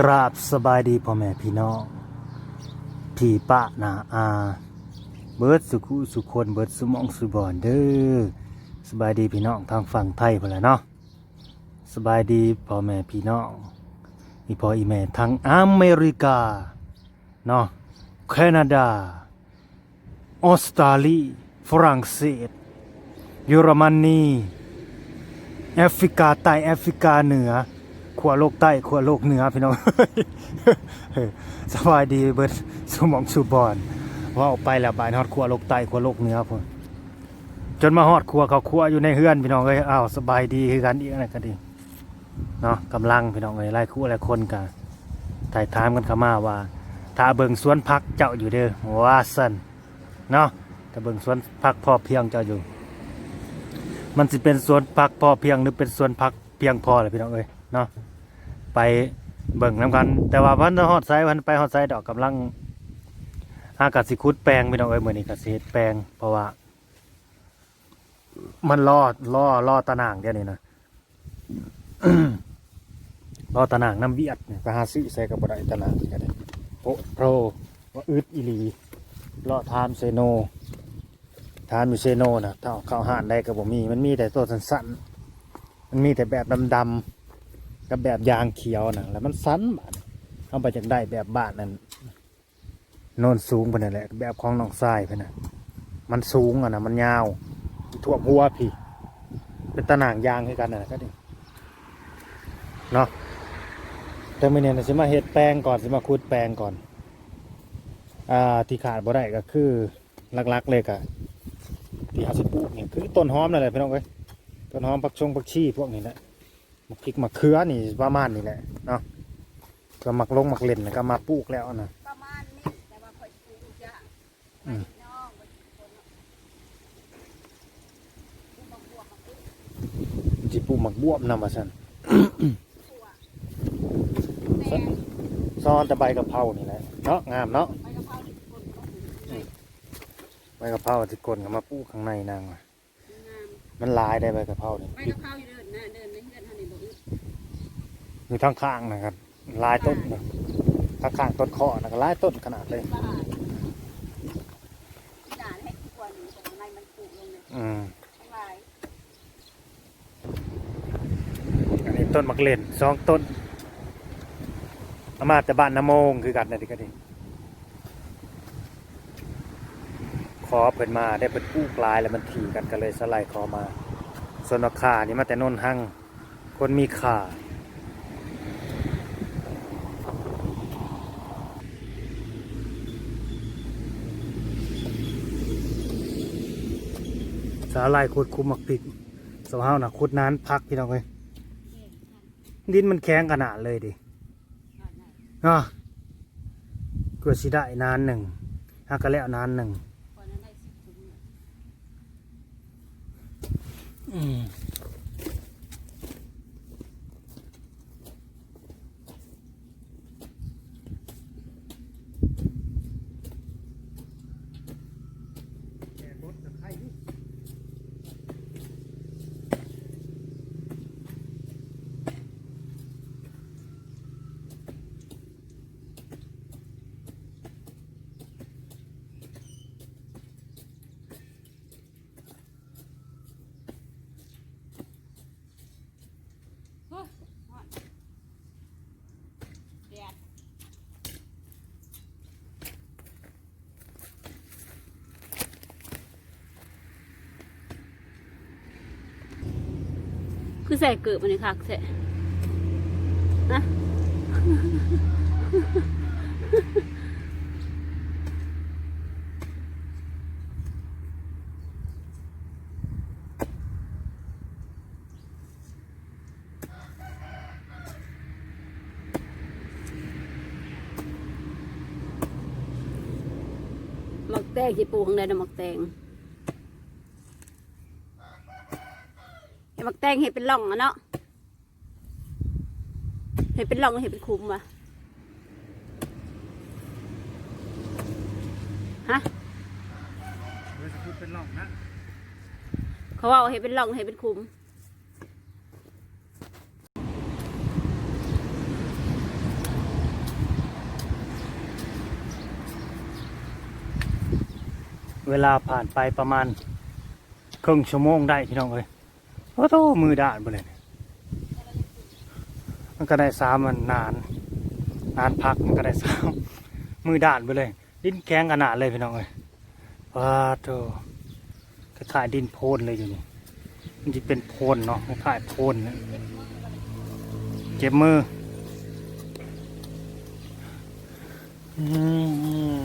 กราบสบายดีพ่อแม่พี่น้องพี่ปะนาอา เบิร์ดสุขุสุคนเบิร์ดสุมองสุบอนเด้อสบายดีพี่น้องทางฝั่งไทยพุ่นแหละเนาะสบายดีพ่อแม่พี่น้องอีพ่ออีแม่ทางอเมริกาเนาะแคนาดา ออสเตรเลียฝรั่งเศสเยอรมนีแอฟริกาใต้แอฟริกาเหนือ ขั้วโลกใต้ขั้วโลกเหนือพี่น้องสบายดีเบิดสมองสุบอนว่าออกไปแล้วบายฮอดขั้วโลกใต้ขั้วโลกเหนือพุ่นจนมาฮอดขั้วเขาขั้วอยู่ในเฮือนพี่น้องเอ้ยอ้าวสบายดีคือกันอีกอะก็ดีเนาะกำลังพี่น้องเอ้ยไล่คู่หลายคนกันถ่ายถามกันเข้ามาว่าถ้าเบิ่งสวนพักเจ้าอยู่เด้อว่าซั่นเนาะถ้าเบิ่งสวนพักพอเพียงเจ้าอยู่ มันสิเป็นสวนพักพอเพียงหรือเป็นสวนพักเพียงพอเลยพี่น้องเอ้ยเนาะ ไปเบิ่งน้ำกัน แต่ว่าพันฮอดไซพันไปฮอดไซดอกกำลังหากาศสิคุดแปลงพี่น้องเอ้ยมือนี้ก็สิเฮ็ดแปลง เพราะว่า มันล่อล่อล่อตะนางเดี๋ยวนี้นะล่อตะนางน้ำเบียดเนี่ยก็หาซื้อใส่กับบ่ไดตะนางก็ได้โปะโปรว่าอึดอีลีล่อทามเซโนทานมิเซโนนะถ้าเอาเข้าห่านได้ก็บ่มี มันมีแต่ตัวสั้นๆ มันมีแต่แบบดำๆ กับแบบยางเขียวนะแล้วมันสั้นบาดเอาไปจากได้แบบบ้านนั่นโนนสูงไปนั่นแหละแบบของน้องทรายไปนะมันสูงอะนะมันยาวท่วมหัวพี่ เป็นตะหน่างยางให้กันนะก็ดิเนาะแต่มื่อนี้นะสิมาเฮ็ดแปลงก่อนสิมาขุดแปลงก่อนอ่าที่ขาดบ่ได้ก็คือหลักๆเลยก็ที่หาสิปลูกเนี่ยคือต้นหอมนั่นแหละพี่น้องเอ้ยต้นหอมผักชงผักชีพวกนี้แหละ มะพริกมะเขือนี่ประมาณนี้แหละเนาะก็มักลงมักเล่นแล้วก็มาปลูกแล้วนะประมาณนี้แต่ว่าคอยปลูกทุกอย่างอืมน้องไปคนปลูกมะบวบมะพริกจิปลูกมักบวบนำมาสันถั่วแตงซ้อนแต่ใบกะเพรานี่แหละเนาะงามเนาะใบกะเพราที่คนเขาปลูกเลยใบกะเพราที่กลนก็มาปลูกข้างในนางว่ะงามมันหลายได้ใบกะเพรานี่ใบกะเพราอยู่ อยู่ทั้งข้างๆนะครับหลายต้นนะข้างๆต้นข้อนะก็หลายต้นขนาดเลยบ้านที่ด่านให้ทุกวันนี้แต่ในมันปลูกลงเลยอืมทั้งหลายอันนี้ต้นมักเล่นสองต้นเอามาแต่บ้านน้ำโมงคือกันนะที่ก็ดีขอเพิ่นมาได้เพิ่นปลูกหลายแล้วมันถี่กันก็เลยสไลด์ขอมาส่วนราคานี่มาแต่นนหั่งคนมีขาาลายขุดคุมหมักปิกสวเฮานะขุดนานพักพี่น้องเลยดินมันแข็งขนาดเลยดิเนาะเกิดสิได้นานหนึ่งหักก็แล้วนานหนึ่งอืม คือใส่เกิดมันนี่ค่ะใส่นะหมักแตงที่ปูข้างในนะหมักแตง บักแตงเห็ดเป็นล่องอะเนาะเห็ดเป็นล่องเห็ดเป็นคุ้มวะฮะเป็นร่องนะเขาว่าเห็ดเป็นล่องเห็ดเป็นคุ้มเวลาผ่านไปประมาณครึ่งชั่วโมงได้พี่น้องเอ้ย โอ้โหมือด่านไปเลยมันก็ได้สามมันนาน นานพักมันก็ได้สามมือด่านไปเลย ดินแข็งขนาดเลยพี่น้องเอ้ยว้าโตคล้ายดินโพนเลยอยู่นี่มันจะเป็นโพนเนาะคล้ายโพนนี่ยเจ็บมืออืม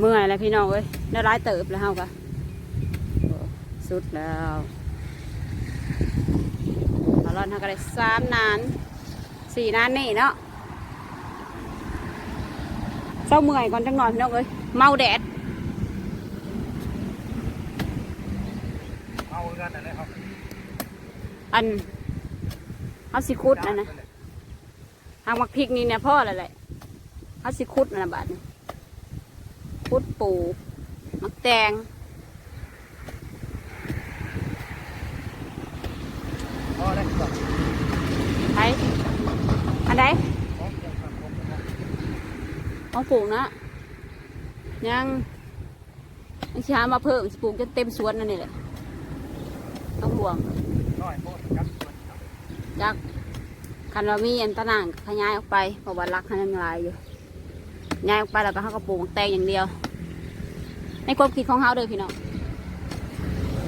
เมื่อยแล้วพี่น้องเอ้ยได้ร้ายเติบแล้วเฮากะโอ้สุดแล้วตลอดเฮาก็ได้สามนานสี่นานนี่เนาะเศร้าเมื่อยก่อนจังหน่อยพี่น้องเอ้ยเมาแดดเอากันอะไรครับอันเขาสิคุดนะนะทางมักพริกนี่เนี่ยพ่ออะไรแหละเขาสิคุดนะบาดนี้ คุดปูมักแตงพอได้ก่อนไทยอันใดของเกี่ยวกับผมนะครับของปลูกนะ ยังยังช้ามาเพิ่มสิปลูกจนเต็มสวนนั่นนี่แหละต้องห่วงน้อยโพดครับส่วนครับจากคันว่ามีอันตะนางขยายออกไปเพราะว่ารักเขายังหลายอยู่ ย้ายออกไปแล้วก็เขาก็ปลูกมักแตงอย่างเดียว ในความคิดของเขาเด้อพี่น้อง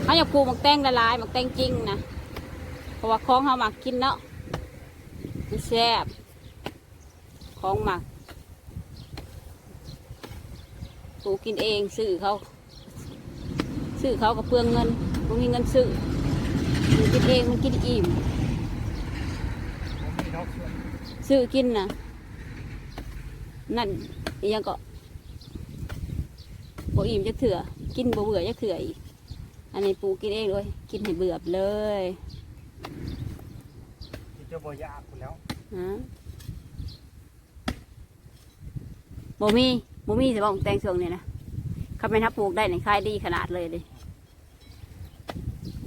เขาอยากปลูกหมักแตงละลายๆหมักแตงจริงนะเพราะว่าของเขาหมักกินเนาะมันแซ่บของหมักปลูกกินเองซื้อเขาซื้อเขาก็เปลืองเงินมันมีเงินซื้อปลูกกินเองมันกินอิ่มซื้อกินนะนั่น อิหยังก็บ่อิ่มจะเถื่อกินบ่เบื่อจะเถื่ออีก อันนี้ปูกินเองเลยกินให้เบื่อเลยที่เจ้าบ่อยากคุณแล้วฮะบ่มีบ่มีสิบอกแตงช่วงนี้นะบเขาเป็นถ้าปลูกได้ในค่ายดีขนาดเลยเลย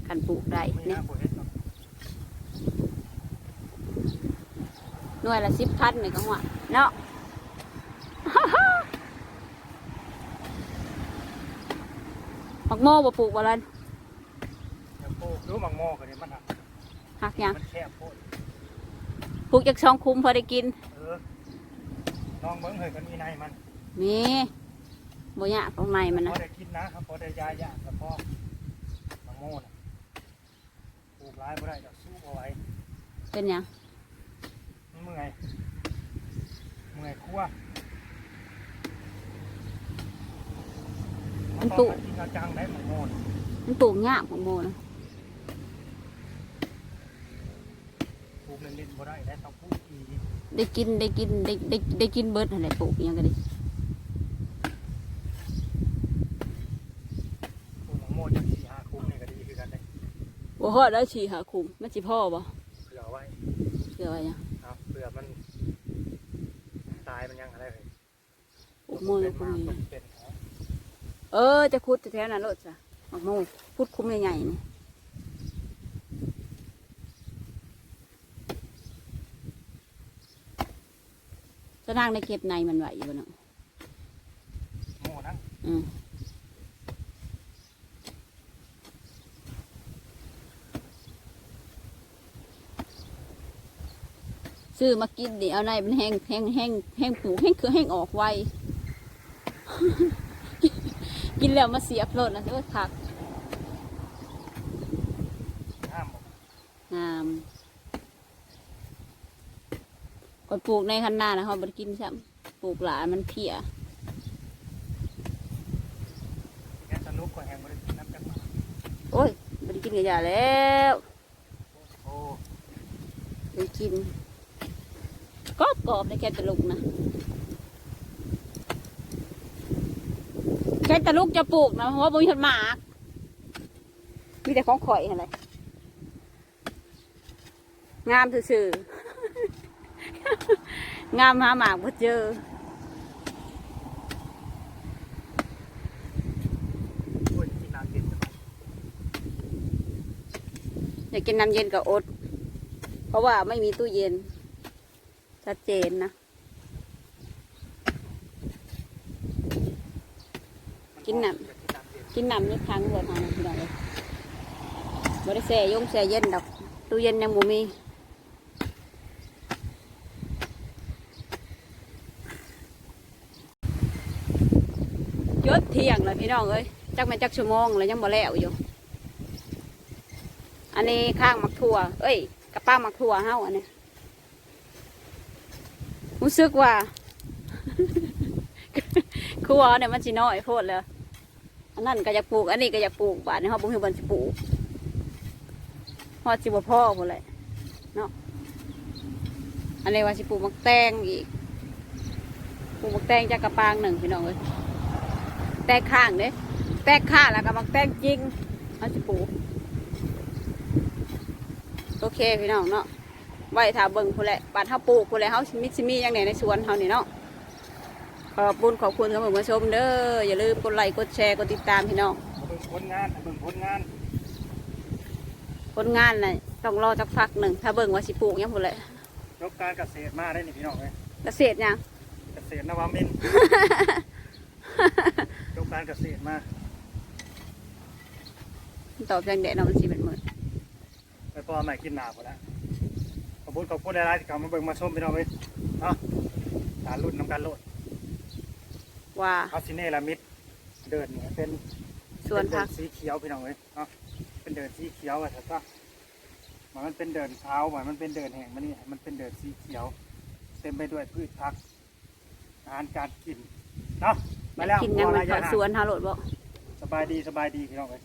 กันปลูกได้ไม่เนี่ยน่าปวดเฮ็ดหรอกหน่วยละสิบพันนี่ก็หัวเนาะ มักโม่บ่ปลูกบ่ลันเดี๋ยวปลูกดูมังโมกันเนี่ยมันหักหักหยังมันแคบโพดปลูกจากช่องคุ้มพอได้กินเออลองเบิ้งเฮ้ยกันมีในมันมีบ่ยากตรงในมันพนะอได้กินนะครับพอได้ยายากับพ่อมังโมนะปลูกร้ายบ่ได้ดอกสู้เอาไว้เป็นหยังมันเมื่อยเมื่อยคั่ว มันต้องมากินเอาจังได้มันะมันปลูกยากของโมนะปลูกเล่นๆบ่ได้กินได้กินได้ได้ได้กินเบิร์ดอะไรปลูกยังก็ดีปลูกมังโมจังสี่ห้าคุ้มนี่ก็ดีคือกันได้บ่ฮอดแล้วฉีหาคุมมันสิพ่อบ่เผื่อไว้เดี๋ยวว่าหยังครับเผื่อมันตายมันยังอะไรเลยปลูกโมเลยคุมเป็นี่นเป็น เออ จะขุดแถวนั้นโลดจ้ะมักโมขุดคุ้มใหญ่ๆนี่จะนั่งในเก็บในมันไหวอยู่บ่เนาะโม่นะอืมซื้อมากินดิเอาในมันแห้งแห้งแห้งแห้งปลูกแห้งคือแห้งออกไว กินแล้วมาเสียบโลดนะเอ้ยคักห้ามบอกงามก่อนปลูกในคันนานะเขาบไดกินซ้ำปลูกหลายมันเพียแค่สนุกกว่าแห่งบริษัทน้ำกันมาโอ้ยบไดกินกันยาแล้วโอ้ไปกินก็กรอบในแค่ตะลุกนะ แค่ตะลุกจะปลูกนะเพราะว่าบ่มีคนหมากมีแต่ของข่อยอะไรงามซื่อๆงามหาหมากบ่เจอโหกินน้ำเย็นจังอยากกินน้ำเย็นกับอด เพราะว่าไม่มีตู้เย็น ชัดเจนนะ กินน้ำกินน้ำนี่ครั้งเดียวทานั้นพี่น้องเลยบริแช่ยงแช่เย็นดอกตู้เย็นยังบ่มียศเที่ยงเลยพี่น้องเอ้ยจักแม่จักชั่วโมงเลยยังบ่แล้วอยู่ อันนี้ข้างมักถั่ว เอ้ยกระป้ามักถั่วเฮาอันนี้รู้สึกว่าครัวเนี่ยมันสิน้อยโพดแล้ว อันนั้นก็อยากปลูก อันนี้ก็อยากปลูกบาดนี้เขาบ่มีบอนสิปลูกฮอดสิบพ่อพุ่นละเนาะอันนี้ว่าสิปลูกมักแตงอีกปลูกมักแตงจากกระปางหนึ่งพี่น้องเอ้ยแตงข้างเด้แตงข้างแล้วก็มักแตงจริงเขาสิปลูกโอเคพี่น้องเนาะไว้ถ้าเบิ่งพุ่นแหละบาดเฮาปลูกพุ่นแหละเฮาสิมีสิมีอย่างไหนในสวนเฮานี่เนาะ ขอบคุณขอบคุณสำหรับผู้ชมเด้ออย่าลืมกดไลค์กดแชร์กดติดตามพี่น้องเบิ่งผลงานเบิ่งผลงานผลงานน่ะต้องรอจักพักหนึ่งถ้าเบิ่งว่าสิปลูกหยังพุ่นแหละยกการเกษตรมาได้นี่พี่น้องเลยเกษตรหยังเกษตรนวมินทร์ยกการเกษตรมาตอบแรงแดดเนาะมันสิเป็นหมื่นไปพ่อใหม่กินหนาหมดแล้วขอบคุณขอบคุณหลายๆที่เขามาเบิ่งมาชมพี่น้องเลยเนาะตารุ่นน้ำกันโลด ว่าเอาซิเนลามิดเดินเนี่ยเป็นส่วนพักเป็เดิสีเขียวพี่น้องเลยเนาะเป็นเดินสีเขียวอะแต่ก็มันมันเป็นเดินเท้าเหมือนมันเป็นเดินแห่งมันนี่มันเป็นเดินสีเขียว เต็มไปด้วยพืชพักอาหารการกินเนาะไปแล้วกินหยังพอมัระนยะเขาห่างสวนฮาโลดบ่สบายดีสบายดีพี่น้องเลย